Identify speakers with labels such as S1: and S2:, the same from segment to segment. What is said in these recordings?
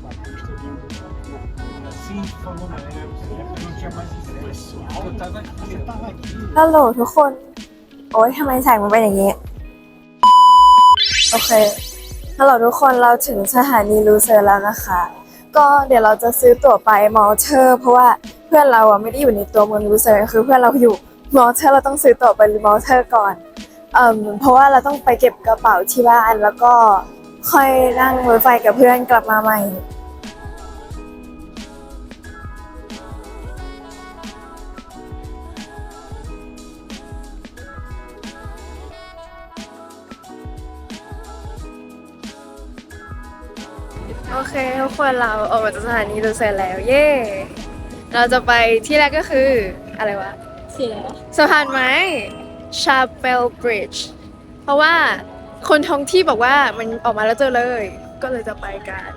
S1: Batista vindo assim, falou na época, não tinha mais expressão. eu tava aqui, você tava aqui.
S2: ฮัลโหลทุกคน โอ๊ยทำไมแสงมันเป็นอย่างนี้ โอเค ฮัลโหลทุกคนเราถึงสถานีลูเซอร์แล้วนะคะ ก็เดี๋ยวเราจะซื้อตั๋วไปมอเทอร์ เพราะว่าเพื่อนเราอะไม่ได้อยู่ในตัวเมืองลูเซอร์ คือเพื่อนเราอยู่มอเทอร์เราต้องซื้อตั๋วไปมอเทอร์ก่อนเอ่มเพราะว่าเราต้องไปเก็บกระเป๋าที่บ้านแล้วก็ ค่อยนั่งรถไฟกับเพื่อนกลับมาใหม่ โอเคทุกคนเราออกมาจากสถานีลูเซอร์แล้ว เย่เราจะไปที่แรกก็คือ อะไรวะ
S3: สีอะไรวะ
S2: สะพานไม้ชาเปลบริดจ์เพราะว่า คนท้องที่บอกว่ามันออกมาแล้วเจอเลย ก็เลยจะไปกัน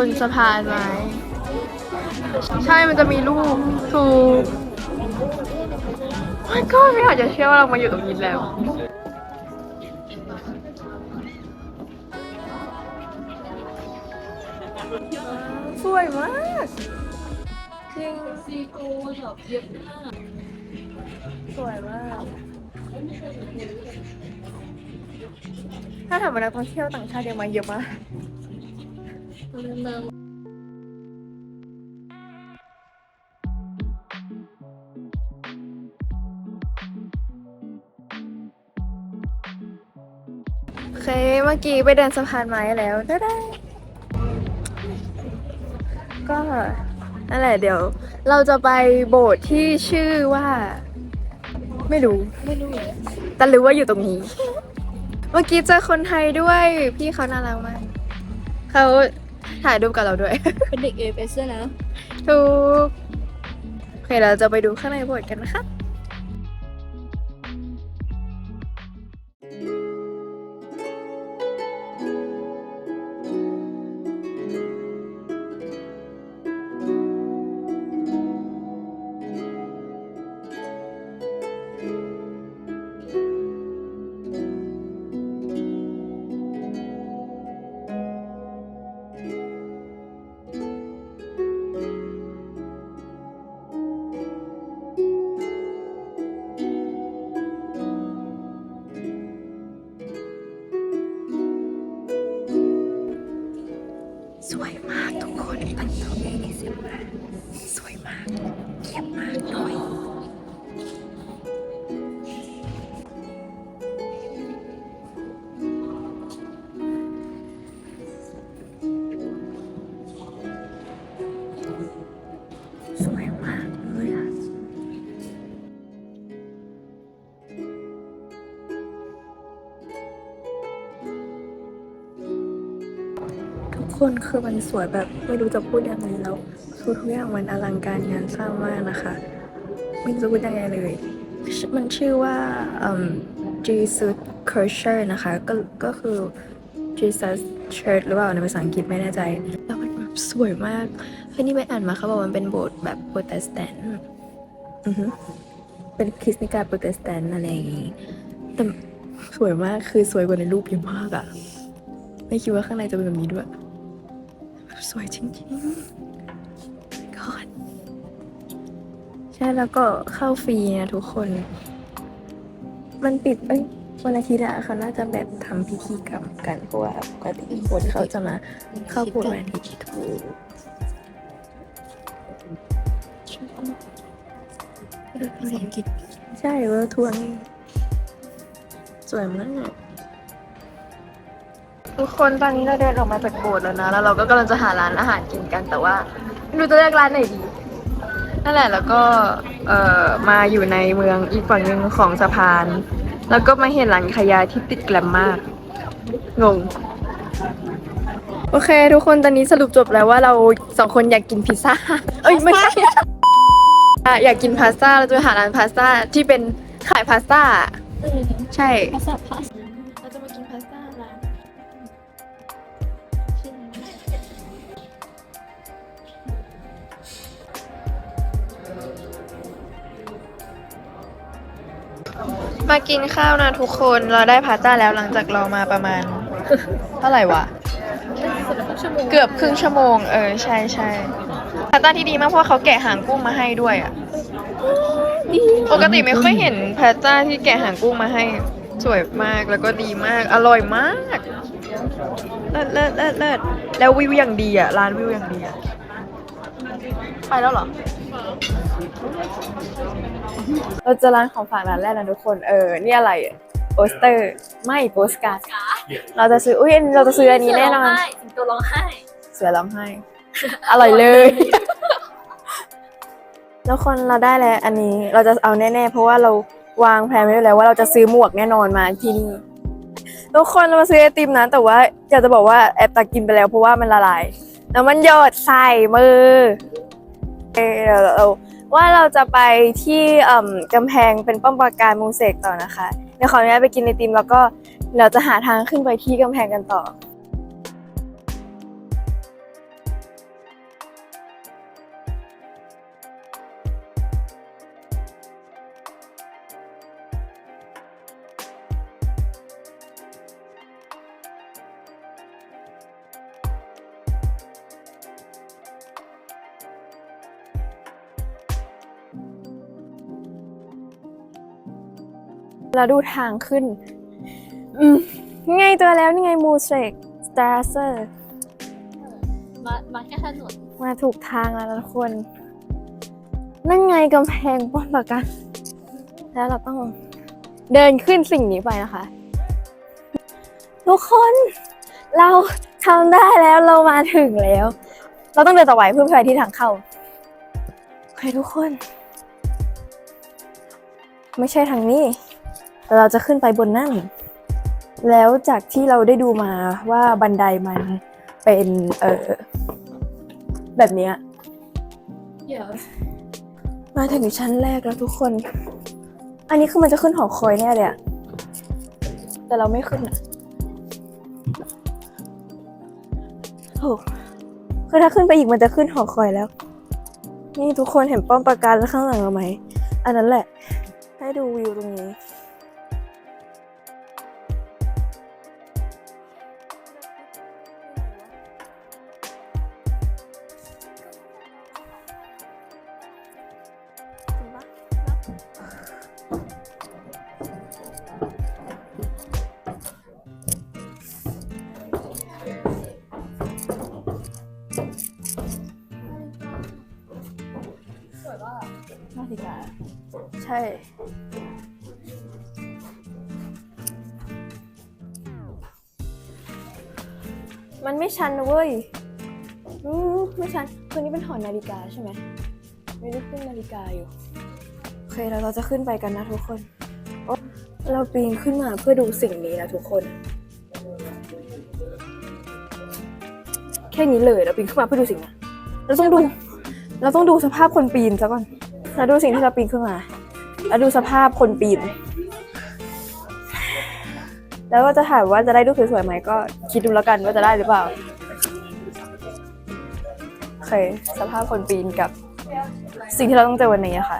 S2: คนสะพานไม้ใช่มันจะมีรูปถูกมันก็ไม่อยากจะเชื่อว่าเรามาอยู่ตรงนี้แล้ว สวยมากจริง
S3: ซีโกแบบเยอะมาก
S2: สวยมากถ้าถามว่านักท่องเที่ยวต่างชาติยังมาเยอะมาก
S3: เมือง
S2: โอเค เมื่อกี้ไปเดินสะพานไม้แล้วได้ได้ก็นั่นแหละเดี๋ยว เราจะไปโบสถ์ที่ชื่อว่า ไม่รู้
S3: ไม่รู้
S2: แต่รู้ว่าอยู่ตรงนี้ เมื่อกี้เจอคนไทยด้วย พี่เขาน่ารักมาก เขา ถ่ายรูปกับเราด้วย
S3: เป็นเด็กเอฟเอสนะ
S2: ถูก โอเคเราจะไปดูข้างในโบสถ์กันนะคะ คนคือมันสวยแบบไม่รู้จะพูดยังไงแล้วคือทุกอย่างมันอลังการงานสร้างมากนะคะ ไม่รู้จะพูดยังไงเลย มันชื่อว่าอืม Jesus Church นะคะ ก็ก็คือ Jesus Church หรือเปล่าในภาษาอังกฤษไม่แน่ใจ แล้วมันแบบสวยมากคือนี่ไปอ่านมาเขาบอกว่ามันเป็นโบสถ์แบบโปรเตสแตนต์อือฮึเป็นคริสต์นิกายโปรเตสแตนต์อะไรอย่างงี้แต่สวยมากคือสวยกว่าในรูปเยอะมากอะไม่คิดว่าข้างในจะเป็นแบบนี้ด้วย สวยจริงๆ God ใช่แล้วก็เข้าฟรีนะทุกคน มันปิดเอ้ยวันอาทิตย์อะเขาน่าจะแบบทำพิธีกรรมกันเพราะว่าปกติคนเขาจะมาเข้าโบสถ์วันอาทิตย์ถูก
S3: ภาษาอังกฤษ
S2: ใช่เวอร์ทัวร์นี่สวยมาก ทุกคนตอนนี้เราเดินออกมาจากโบสถ์แล้วนะ แล้วเราก็กำลังจะหาร้านอาหารกินกันแต่ว่าไม่รู้จะเลือกร้านไหนดี นั่นแหละแล้วก็เอ่อมาอยู่ในเมืองอีกฝั่งหนึ่งของสะพาน แล้วก็มาเห็นร้านขายยาที่ติดแกลมมาก งง โอเค ทุกคนตอนนี้สรุปจบแล้วว่าเราสองคนอยากกินพิซซ่า เอ้ยไม่ใช่อะอยากกินพาสต้าเราจะไปหาร้านพาสต้าที่เป็นขายพาสต้าใช่
S3: ภาษาพาส
S2: มากินข้าวนะทุกคนเราได้พาสต้าแล้วหลังจากรอมาประมาณ เท่าไหร่วะ
S3: ชั่วโมง
S2: เกือบครึ่งชั่วโมง เออ ใช่ใช่พาสต้าที่ดีมากเพราะว่าเขาแกะหางกุ้งมาให้ด้วยอะปกติไม่ค่อยเห็นพาสต้าที่แกะหางกุ้งมาให้สวยมากแล้วก็ดีมากอร่อยมากเลิศเลิศเลิศเลิศแล้ววิวอย่างดีอะร้านวิวอย่างดีอะไปแล้วเหรอ เราเจะร้านของฝากร้านแรกนะทุกคน เออ นี่อะไรโปสเตอร์ ไม่โปสการ์ดเราจะซื้อ อุ้ยเราจะซื้ออันนี้แน่นอน
S3: สิงโตร้องไห้
S2: เสือร้องไห้ อร่อยเลย แล้วคนเราได้แล้วอันนี้ เราจะเอาแน่ๆ เพราะว่าเราวางแผนไว้แล้วว่าเราจะซื้อหมวกแน่นอนมาที่นี่ ทุกคนเรามาซื้อไอติมนะ แต่ว่าอยากจะบอกว่าแอบตักกินไปแล้วเพราะว่ามันละลาย แล้วมันหยดใส่มือเออเดี๋ย วเราว่าเราจะไปที่อ่มกำแพงเป็นป้อมปราการมูเสกต่อนะคะ เดี๋ยวขออนุญาตไปกินไอติมแล้วก็เราจะหาทางขึ้นไปที่กำแพงกันต่อ เราดูทางขึ้น อืมไงตัวแล้วนี่ไงมูเซกสตาร์เซอร์
S3: มามาแค่ถนน
S2: มาถูกทางแล้วนะทุกคน นั่นไงกำแพงป้อมปราการแล้วเราต้องเดินขึ้นสิ่งนี้ไปนะคะ ทุกคนเราทำได้แล้วเรามาถึงแล้ว เราต้องเดินต่อไปเพื่อไปที่ทางเข้าโอเคทุกคน ไม่ใช่ทางนี้ แต่เราจะขึ้นไปบนนั่น แล้วจากที่เราได้ดูมาว่าบันไดมันเป็นเออแบบเนี้ย
S3: เดี๋ยว
S2: มาถึงชั้นแรกแล้วทุกคน อันนี้คือมันจะขึ้นหอคอยแน่เลยอะแต่เราไม่ขึ้นอะโอ้คือถ้าขึ้นไปอีกมันจะขึ้นหอคอยแล้ว นี่ทุกคนเห็นป้อมปราการแล้วข้างหลังเราไหม อันนั้นแหละ ให้ดูวิวตรงนี้ ใช่ มันไม่ชันนะเว้ยอืมไม่ชันคนนี้เป็นหอนาฬิกาใช่ไหมไม่ได้ขึ้นนาฬิกาอยู่ โอเคแล้วเราจะขึ้นไปกันนะทุกคน เราปีนขึ้นมาเพื่อดูสิ่งนี้นะทุกคน แค่นี้เลยเราปีนขึ้นมาเพื่อดูสิ่งนี้เราต้องดู เราต้องดูสภาพคนปีนซะก่อนแล้วดูสิ่งที่เราปีนขึ้นมา แล้วดูสภาพคนปีน แล้วก็จะถามว่าจะได้รูปสวยๆไหมก็คิดดูแล้วกันว่าจะได้หรือเปล่าโอเค สภาพคนปีนกับ สิ่งที่เราต้องเจอวันนี้อะค่ะ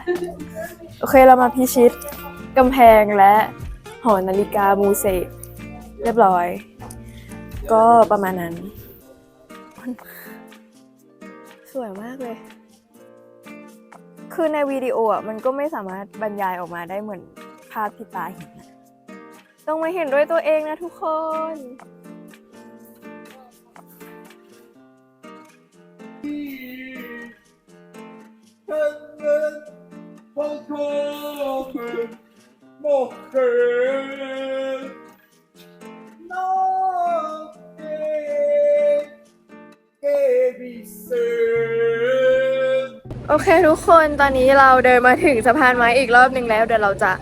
S2: โอเคเรามาพิชิตกำแพงและหอนาฬิกามูเซกเรียบร้อย ก็ประมาณนั้น สวยมากเลย คือในวิดีโออะมันก็ไม่สามารถบรรยายออกมาได้เหมือนภาพที่ตาเห็นต้องมาเห็นด้วยตัวเองนะทุกคน
S1: Pokomen, morgen,
S2: เคทุกคนตอนนี้เราเดินมาถึงสะพานไม้อีกรอบหนึ่งแล้ว เดี๋ยวเราจะ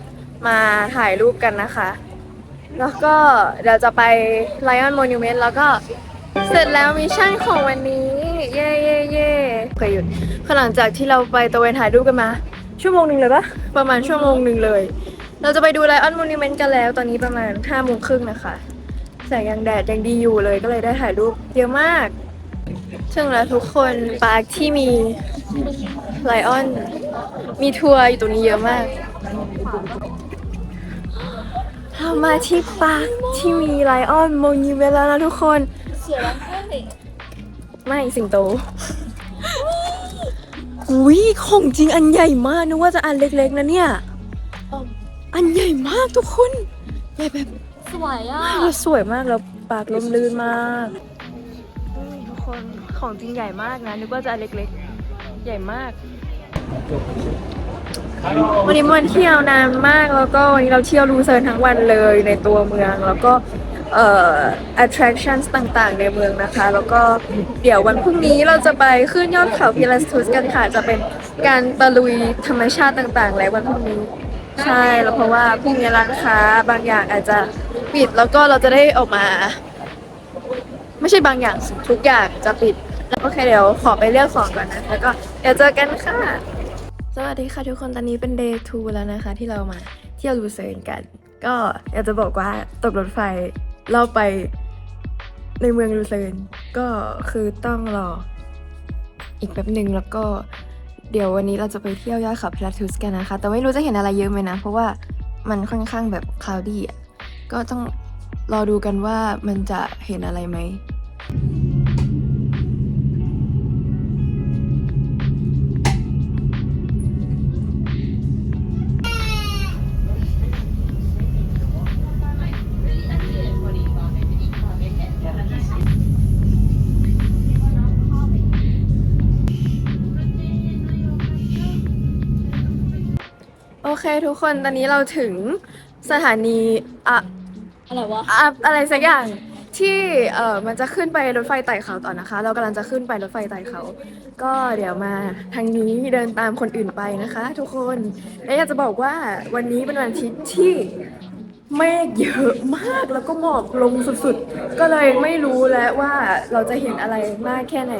S2: มาถ่ายรูปกันนะคะ แล้วก็เดี๋ยวจะไป Lion Monument แล้วก็เสร็จแล้วมิชชั่นของวันนี้ เย่เย่เย่เคยหยุดขหลังจากที่เราไปตะเวนถ่ายรูปกันมา ชั่วโมงหนึ่งเลยปะประมาณชั่วโมงหนึ่งเลย เราจะไปดู Lion Monument กันแล้วตอนนี้ประมาณห้าโมงครึ่งนะคะแสงยังแดดยังดีอยู่เลยก็เลยได้ถ่ายรูปเยอะมาก ซึ่งแล้วทุกคนปาร์คที่มีไลออน มีทัวร์อยู่ตรงนี้เยอะมาก เรามาที่ปาร์คที่มีไลออนโมนิเวลแล้วนะทุกคน
S3: เสือร้องไห้
S2: ไม่สิงโตหุยของจริงอันใหญ่มากนึกว่าจะอันเล็กๆนะเนี่ย อันใหญ่มากทุกคน ใหญ่แบบ
S3: สวยอะ
S2: มันสวยมากแล้วปากลมลื่นมากนี่ทุก คนของจริงใหญ่มากนะนึกว่าจะเล็กๆ ใหญ่มาก วันนี้มันเที่ยวนานมากแล้วก็วันนี้เราเที่ยวรูเซิร์นทั้งวันเลยในตัวเมืองแล้วก็เอ่อ attractions ต่างๆ ในเมืองนะคะ แล้วก็เดี๋ยววันพรุ่งนี้เราจะไปขึ้นยอดเขาพิลัสทูสกันค่ะ จะเป็นการตะลุยธรรมชาติต่างๆ และวันพรุ่งนี้ ใช่แล้วเพราะว่าพรุ่งนี้ร้านค้าบางอย่างอาจจะปิดแล้วก็เราจะได้ออกมา ไม่ใช่บางอย่างทุกอย่างจะปิดแล้วโอเคเดี๋ยวขอไปเลือกของก่อนนะ แล้วก็เดี๋ยวเจอกันค่ะ สวัสดีค่ะทุกคนตอนนี้เป็น day 2 แล้วนะคะ ที่เรามาเที่ยวลูเซิร์นกัน ก็อยากจะบอกว่าตกรถไฟเราไปในเมืองลูเซิร์นก็คือต้องรออีกแป๊บหนึ่งแล้วก็เดี๋ยววันนี้เราจะไปเที่ยวยอดเขาพลาทุสกันนะคะ แต่ไม่รู้จะเห็นอะไรเยอะไหมนะ เพราะว่ามันค่อนข้างแบบคลาวดี้อะก็ต้องรอดูกันว่ามันจะเห็นอะไรไหม ทุกคนตอนนี้เราถึงสถานีอะ
S3: อะไรวะ
S2: อะอะไรสักอย่างที่เออมันจะขึ้นไปรถไฟไต่เขาต่อนะคะ เรากำลังจะขึ้นไปรถไฟไต่เขา ก็เดี๋ยวมาทางนี้เดินตามคนอื่นไปนะคะ ทุกคนและอยากจะบอกว่าวันนี้เป็นวันอาทิตย์ที่เมฆเยอะมากแล้วก็หมอกลงสุดๆ ก็เลยไม่รู้แล้วว่าเราจะเห็นอะไรมากแค่ไหน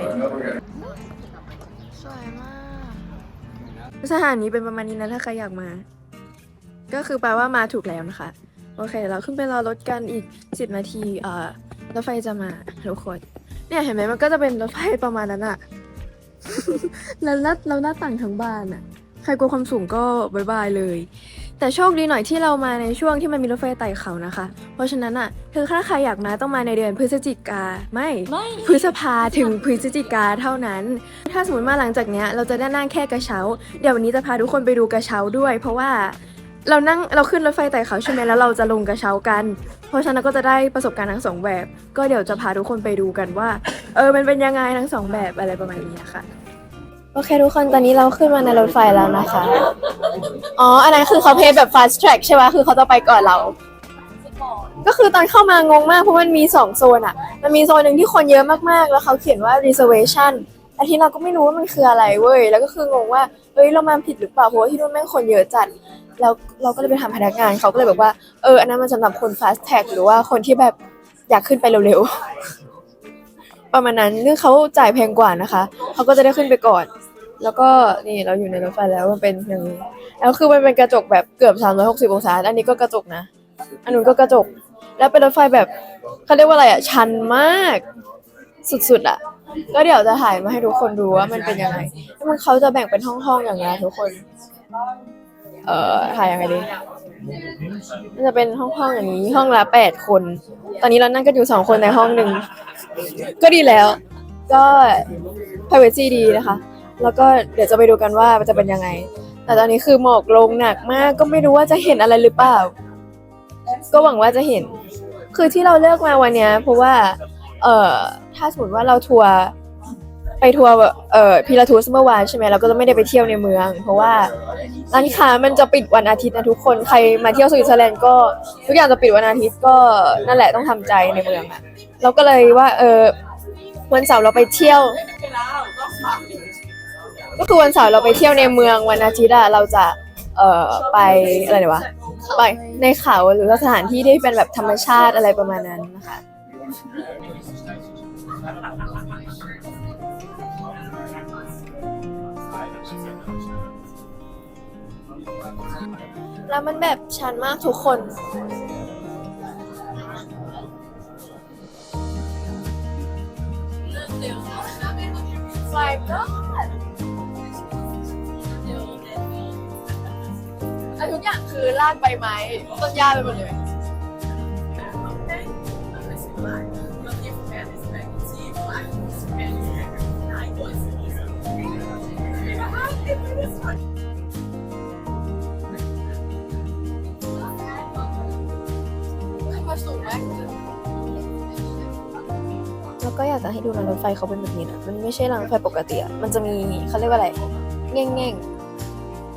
S2: สวยมากสถานีเป็นประมาณนี้นะถ้าใครอยากมา ก็คือแปลว่ามาถูกแล้วนะคะ โอเคเดี๋ยวเราขึ้นไปรอรถกันอีก 10 นาทีเอ่อรถไฟจะมาทุกคนเนี่ยเห็นไหมมันก็จะเป็นรถไฟประมาณนั้นอะแล้วแล้วเราหน้าต่างทั้งบ้านอะใครกลัวความสูงก็บายบายเลย แต่โชคดีหน่อยที่เรามาในช่วงที่มันมีรถไฟไต่เขานะคะ เพราะฉะนั้นอะคือถ้าใครอยากมาต้องมาในเดือนพฤศจิกาไม่
S3: ไม่
S2: พฤษภาถึงพฤศจิกาเท่านั้น ถ้าสมมติมาหลังจากเนี้ยเราจะได้นั่งแค่กระเช้า เดี๋ยววันนี้จะพาทุกคนไปดูกระเช้าด้วย เพราะว่า เรานั่งเราขึ้นรถไฟไต่เขาใช่ไหมแล้วเราจะลงกระเช้ากัน เพราะฉะนั้นก็จะได้ประสบการณ์ทั้งสองแบบ ก็เดี๋ยวจะพาทุกคนไปดูกันว่า เออมันเป็นยังไงทั้งสองแบบอะไรประมาณนี้นะคะโอเคทุกคนตอนนี้เราขึ้นมาในรถไฟแล้วนะคะ อ๋อ อันนั้นคือเขาเพจแบบ fast track ใช่ไหมคือเขาจะไปก่อนเรา ก็คือตอนเข้ามางงมากเพราะมันมีสองโซนอะมันมีโซนหนึ่งที่คนเยอะมากๆ แล้วเขาเขียนว่า reservation อันที่เราก็ไม่รู้ว่ามันคืออะไรเว้ย แล้วก็คืองงว่าเอ้ยเรามาผิดหรือเปล่า เพราะว่าที่นู่นแม่งคนเยอะจัด แล้วเราก็เลยไปถามพนักงานเขาก็เลยบอกว่าเอออันนั้นมันสำหรับคน fast tag หรือว่าคนที่แบบอยากขึ้นไปเร็วๆ ประมาณนั้นซึ่งเขาจ่ายแพงกว่านะคะเขาก็จะได้ขึ้นไปก่อน แล้วก็นี่เราอยู่ในรถไฟแล้วมันเป็นอย่างนี้แล้วคือมันเป็นกระจกแบบเกือบ 360 องศา อันนี้ก็กระจกนะ อันนู้นก็กระจก แล้วเป็นรถไฟแบบเขาเรียกว่าอะไรอะชันมากสุดๆอะก็เดี๋ยวจะถ่ายมาให้ทุกคนดูว่ามันเป็นยังไงแล้วมันเขาจะแบ่งเป็นห้องๆอย่างเงี้ยทุกคน เอ่อถ่ายยังไงดีมันจะเป็นห้องๆอย่างนี้ ห้องละแปดคน ตอนนี้เรานั่งกันอยู่สองคนในห้องหนึ่ง ก็ดีแล้ว ก็ privacy ดีนะคะ แล้วก็เดี๋ยวจะไปดูกันว่ามันจะเป็นยังไง แต่ตอนนี้คือหมอกลงหนักมาก ก็ไม่รู้ว่าจะเห็นอะไรหรือเปล่า ก็หวังว่าจะเห็น คือที่เราเลือกมาวันเนี้ยเพราะว่า เอ่อ ถ้าสมมติว่าเราทัวร์ ไปทัวร์เอ่อพิลาทูสเมื่อวานใช่ไหมเราก็จะไม่ได้ไปเที่ยวในเมือง เพราะว่าร้านค้ามันจะปิดวันอาทิตย์นะทุกคนใครมาเที่ยวสวิตเซอร์แลนด์ก็ทุกอย่างจะปิดวันอาทิตย์ก็นั่นแหละต้องทำใจในเมืองอะเราก็เลยว่าเออวันเสาร์เราไปเที่ยว ก็คือวันเสาร์เราไปเที่ยวในเมืองวันอาทิตย์อะเราจะเอ่อไปอะไรเดีวะไปในเขาหรือสถานที่ที่เป็นแบบธรรมชาติอะไรประมาณนั้นนะคะ แล้วมันแบบชันมากทุกคน My God อันทุกอย่างคือลากใบไม้ต้นหญ้าไปหมดเลย แล้วก็อยากจะให้ดูนะรถไฟเขาเป็นแบบนี้นะมันไม่ใช่รางรถไฟปกติอะมันจะมีเขาเรียกว่าอะไรแง่งแง่ง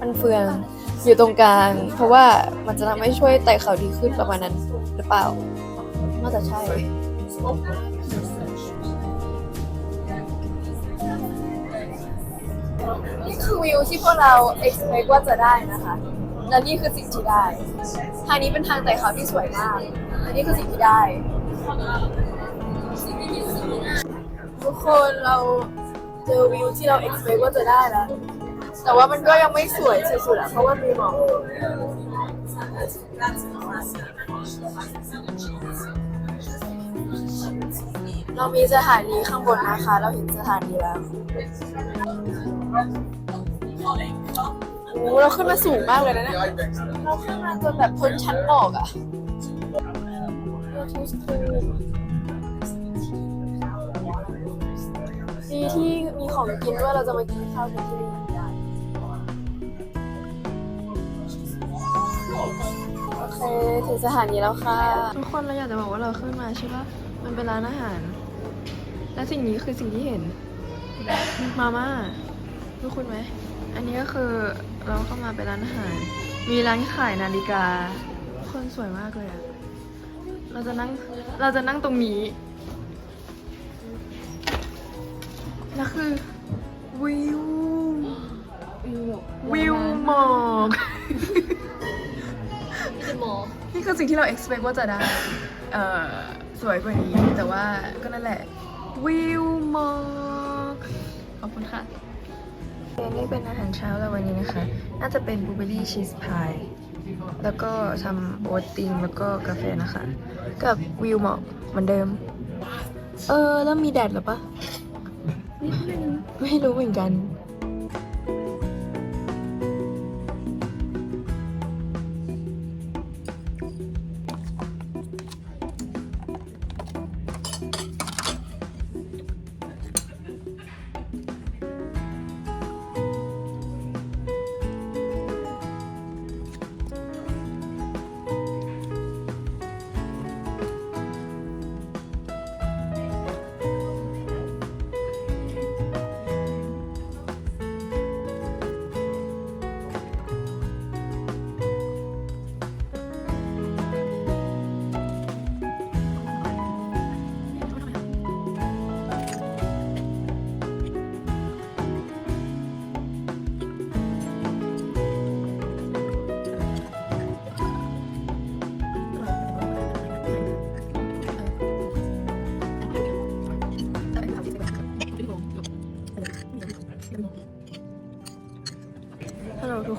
S2: มันเฟืองอยู่ตรงกลาง เพราะว่ามันจะทำให้ช่วยไต่เขาดีขึ้นประมาณนั้นหรือเปล่าน่าจะใช่นี่คือวิวที่พวกเรา expect ว่าจะได้นะคะ และนี่คือสิ่งที่ได้ ทางนี้เป็นทางไต่เขาที่สวยมาก และนี่คือสิ่งที่ได้ ทุกคนเราเจอวิวที่เรา expect ว่าจะได้แล้ว แต่ว่ามันก็ยังไม่สวยสุดๆอะเพราะว่ามีหมอกเรามีสถานีข้างบนนะคะ เราเห็นสถานีแล้วโอ้เราขึ้นมาสูงมากเลยนะเนี่ยเราขึ้นมาจนแบบพ้นชั้นหมอกอะ ดีที่มีของกินด้วยเราจะมากินข้าวกันที่นี่โอเคถึงสถานีแล้วค่ะ ทุกคนเราอยากจะบอกว่าเราขึ้นมาใช่ปะมันเป็นร้านอาหาร และสิ่งนี้คือสิ่งที่เห็น มาม่าทุกคนไหม อันนี้ก็คือเราเข้ามาเป็นร้านอาหาร มีร้านขายนาฬิกา คนสวยมากเลยอะ เราจะนั่ง เราจะนั่งตรงนี้แล้วคือวิววิวหมอก
S3: พี่โม
S2: นี่คือสิ่งที่เรา expect ว่าจะได้ เอ่อ สวยกว่านี้ แต่ว่าก็นั่นแหละ วิวหมอกขอบคุณค่ะ นี่เป็นอาหารเช้าแล้ววันนี้นะคะ น่าจะเป็นบลูเบอรี่ชีสพาย แล้วก็ทำโอตติงแล้วก็กาแฟนะคะ กับวิวหมอกเหมือนเดิม เออ แล้วมีแดดหรอปะนิดนึงไม่รู้เหมือนกัน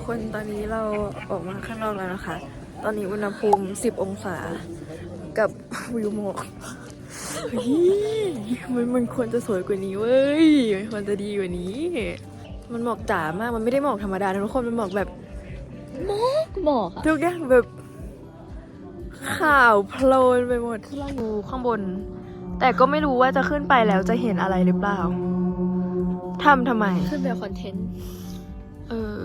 S2: คนตอนนี้เราออกมาข้างนอกแล้วนะคะ ตอนนี้อุณหภูมิ 10 องศา กับวิวหมอกเฮ้ยมันมันควรจะสวยกว่านี้เว้ยมันควรจะดีกว่านี้ มันหมอกจ๋ามาก มันไม่ได้หมอกธรรมดานะทุกคน มันหมอกแบบ
S3: หมอกอะ
S2: ทุกอย่างแบบข่าวโพลนไปหมดที่เราอยู่ข้างบน แต่ก็ไม่รู้ว่าจะขึ้นไปแล้วจะเห็นอะไรหรือเปล่าทำทำไม
S3: ขึ้นแบบคอนเทนต์
S2: เอ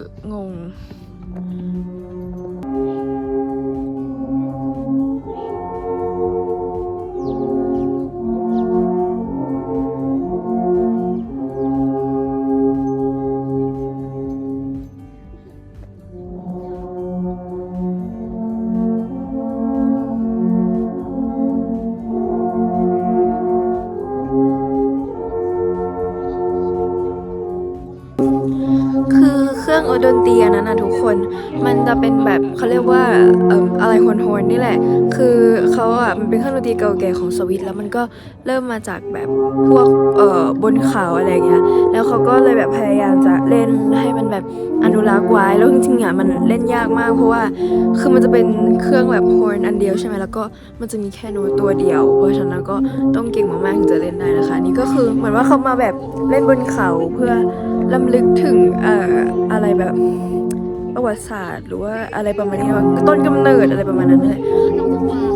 S2: อดนตรีอันนั้นนะทุกคน มันจะเป็นแบบเขาเรียกว่าอะไรโฮนๆนี่แหละ คือเขาอะมันเป็นเครื่องดนตรีเก่าแก่ของสวิตแล้วมันก็เริ่มมาจากแบบพวกเอ่อบนเขาอะไรเงี้ย แล้วเขาก็เลยแบบพยายามจะเล่นให้มันแบบอนุรักษ์ไว้ แล้วจริงๆอะมันเล่นยากมาก เพราะว่าคือมันจะเป็นเครื่องแบบโฮนอันเดียวใช่ไหมแล้วก็มันจะมีแค่โน้ตตัวเดียว เพราะฉะนั้นก็ต้องเก่งมากๆถึงจะเล่นได้นะคะ นี่ก็คือเหมือนว่าเขามาแบบเล่นบนเขาเพื่อ ลำลึกถึงเอ่ออะไรแบบประวัติศาสตร์หรือว่าอะไรประมาณนี้ว่าต้นกำเนิดอะไรประมาณนั้นนั่นแหละ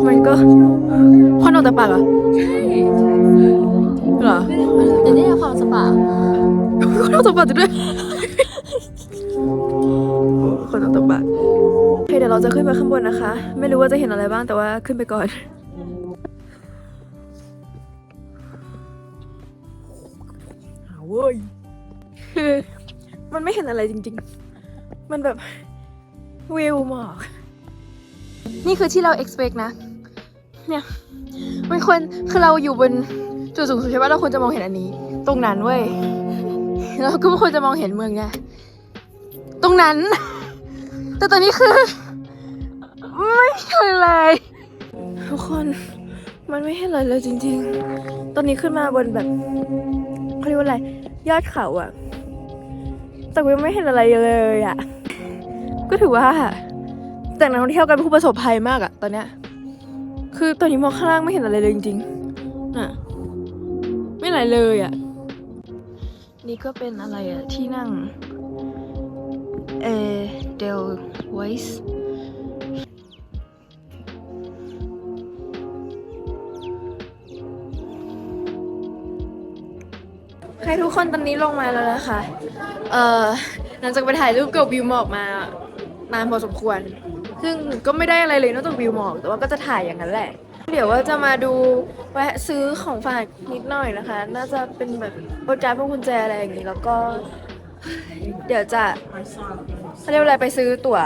S2: มันก็พ่อนออกจากปากเหรอ
S3: ใช่
S2: เหรอ
S3: เดี๋ยวนี้ความสปา
S2: คนเอาตบปากด้วยคนเอาตบปากโอเคเดี๋ยวเราจะขึ้นไปข้างบนนะคะ ไม่รู้ว่าจะเห็นอะไรบ้างแต่ว่าขึ้นไปก่อนหาเว้ย คือ มันไม่เห็นอะไรจริง ๆ มันแบบวิวหมอกนี่คือที่เรา expect นะ เนี่ยมันควรคือเราอยู่บนจุดสูงสุดใช่ปะเราควรจะมองเห็นอันนี้ ตรงนั้นเว้ยเราก็ไม่ควรจะมองเห็นเมืองเนี่ยตรงนั้น แต่ตอนนี้คือ ไม่เห็นเลยทุกคนมันไม่เห็นอะไรเลยจริง ๆ ตอนนี้ขึ้นมาบนแบบเขาเรียกว่าอะไร ยอดเขาอะ แต่กูยังไม่เห็นอะไรเลยอะ ก็ถือว่าแต่นักท่องเที่ยวกันเป็นผู้ประสบภัยมากอะตอนเนี้ย คือตอนนี้มองข้างล่างไม่เห็นอะไรเลยจริงๆน่ะ ไม่อะไรเลยอะ นี่ก็เป็นอะไรอะ ที่นั่งเอเดลไวส์ คทุกคนตอนนี้ลงมาแล้วนะคะ เอ่อหลังจากไปถ่ายรูปกับวิวหมอกมานานพอสมควร ซึ่งก็ไม่ได้อะไรเลยนอกจากวิวหมอก แต่ว่าก็จะถ่ายอย่างนั้นแหละ เดี๋ยวว่าจะมาดูแวะซื้อของฝากนิดหน่อยนะคะ น่าจะเป็นแบบโปรกาพวกกุญแจอะไรอย่างนี้ แล้วก็ เดี๋ยวจะเขาเรียกอะไรไปซื้อตั๋ว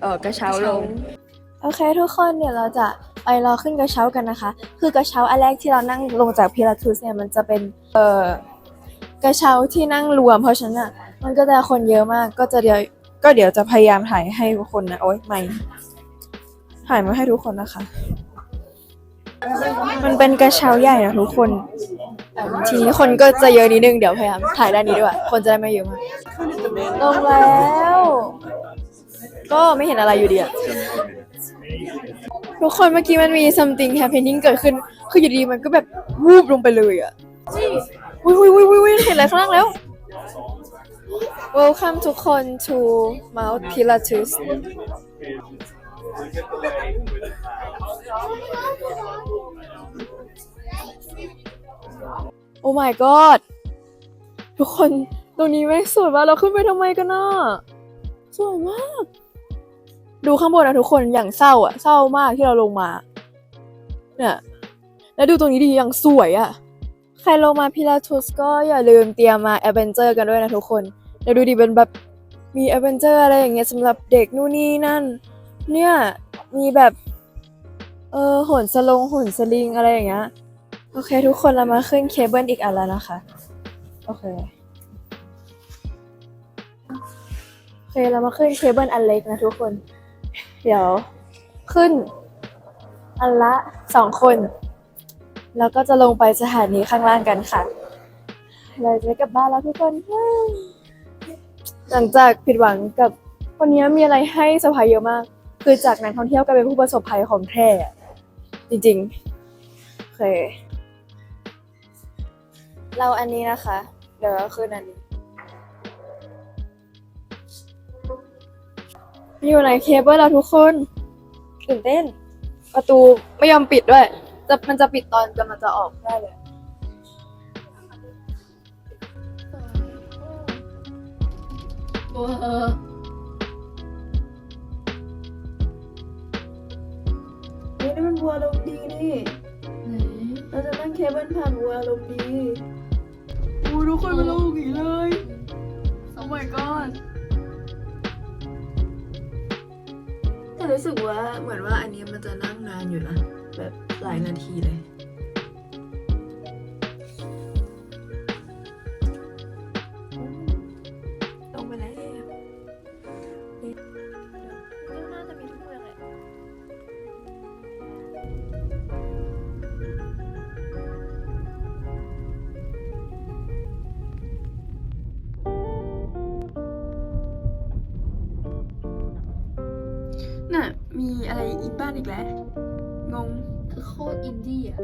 S2: เออกระเช้าลง โอเคทุกคนเดี๋ยวเราจะไปรอขึ้นกระเช้ากันนะคะ คือกระเช้าอันแรกที่เรานั่งลงจากพิลาทุสเนี่ยมันจะเป็นเอ่อ กระเช้าที่นั่งรวม เพราะฉะนั้นอะมันก็จะคนเยอะมาก ก็จะเดี๋ยวก็เดี๋ยวจะพยายามถ่ายให้ทุกคนนะโอ๊ยไม่ถ่ายมาให้ทุกคนนะคะ มันเป็นกระเช้าใหญ่นะทุกคนทีนี้คนก็จะเยอะนิดนึงเดี๋ยวพยายามถ่ายด้านนี้ด้วย คนจะได้ไม่เยอะมากลงแล้ว ก็ไม่เห็นอะไรอยู่ดีอะทุกคนเมื่อกี้มันมี something happening เกิดขึ้น คืออยู่ดีมันก็แบบวูบลงไปเลยอะ วุ้ยวุ้ยวุ้ยวุ้ยเห็นอะไรข้างล่างแล้ว Welcome ทุกคน to Mount Pilatus โอ้ my god ทุกคนตรงนี้แม่งสวยมากเราขึ้นไปทำไมกันน่ะสวยมาก ดูข้างบนนะทุกคนอย่างเศร้าอะเศร้ามากที่เราลงมา เนี่ย แล้วดูตรงนี้ดีอย่างสวยอะ ครลงมาพิลาทุสก็อย่าลืมเตรียมมาแอดเวนเจอร์กันด้วยนะทุกคนเดี๋ยวดูดีเป็นแบบมีแอดเวนเจอร์อะไรอย่างเงี้ยสำหรับเด็กนู่นนี่นั่น เนี่ยมีแบบ เออโหนสลงโหนสลิงอะไรอย่างเงี้ยโอเค ทุกคนเรามาขึ้นเคเบิลอีกอันแล้วนะคะ โอเคโอเคเรามาขึ้นเคเบิลอันเล็กนะทุกคน เดี๋ยวขึ้นอันละสองคน แล้วก็จะลงไปสถานีข้างล่างกันค่ะ เราจะกลับบ้านแล้วทุกคน หลังจากผิดหวังกับวันนี้มีอะไรให้เซอร์ไพรส์เยอะมาก คือจากนักท่องเที่ยวกลายเป็นผู้ประสบภัยของแท้จริงๆโอเค เราอันนี้นะคะ เดี๋ยวเราขึ้นอันนี้อยู่ไหนเคเบิลเราทุกคนตื่นเต้น ประตูไม่ยอมปิดด้วย จะมันจะปิดตอนกำลังจะออกได้เลย
S3: ว้า
S2: เฮ้ยนี่มันวัวลมดีนี่ เราจะนั่งเคเบิลผ่านวัวลมดีโอ้ทุกคนเป็นลมอย่างนี้เลยโอ้ my god แต่รู้สึกว่าเหมือนว่าอันนี้มันจะนั่งนานอยู่นะ แบบ หลายนาทีเลย ลงไปแล้ว
S3: น่าจะมีทุกเมื
S2: องเลยน่ะ มีอะไรอีกบ้านอีกแล้ว
S3: คือโคตรอินดี้อะ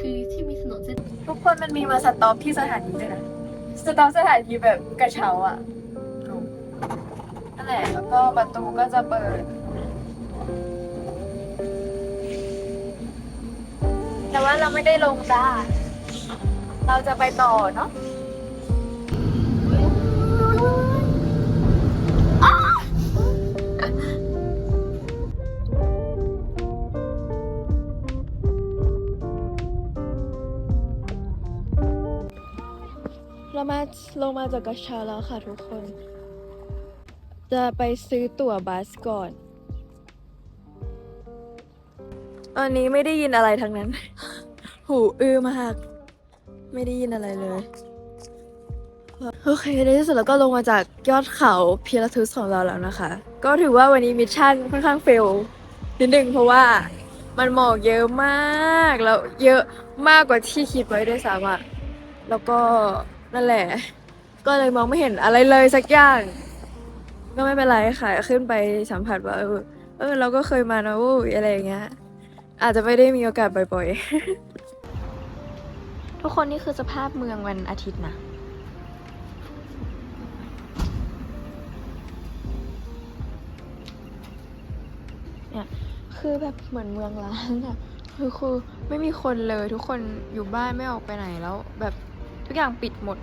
S3: คือที่มีถนนเส้น
S2: ทุกคนมันมีมาสต็อปที่สถานีด้วยนะ สต็อปสถานีแบบกระเช้าอะนั่นแหละ แล้วก็ประตูก็จะเปิด แต่ว่าเราไม่ได้ลงจ้าเราจะไปต่อเนาะ เรามาลงมาจากกระเช้าแล้วค่ะทุกคน จะไปซื้อตั๋วบัสก่อนตอนนี้ไม่ได้ยินอะไรทั้งนั้น หูอื้อมาก ไม่ได้ยินอะไรเลย โอเคในที่สุดเราก็ลงมาจากยอดเขาพิลาทุสของเราแล้วนะคะ ก็ถือว่าวันนี้มิชชั่นค่อนข้างเฟลนิดนึงเพราะว่ามันหมอกเยอะมาก แล้วเยอะมากกว่าที่คิดไว้ด้วยซ้ำอะแล้วก็ นั่นแหละ ก็เลยมองไม่เห็นอะไรเลยสักอย่าง ก็ไม่เป็นไรค่ะ ขึ้นไปสัมผัสว่า เออเออเราก็เคยมานะวู้ยอะไรอย่างเงี้ย อาจจะไม่ได้มีโอกาสบ่อยๆ ทุกคนนี่คือสภาพเมืองวันอาทิตย์นะ เนี่ยคือแบบเหมือนเมืองล้างอะคือคือไม่มีคนเลยทุกคนอยู่บ้านไม่ออกไปไหนแล้วแบบ อย่างปิดหมด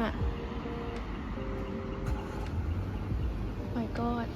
S2: อะ my god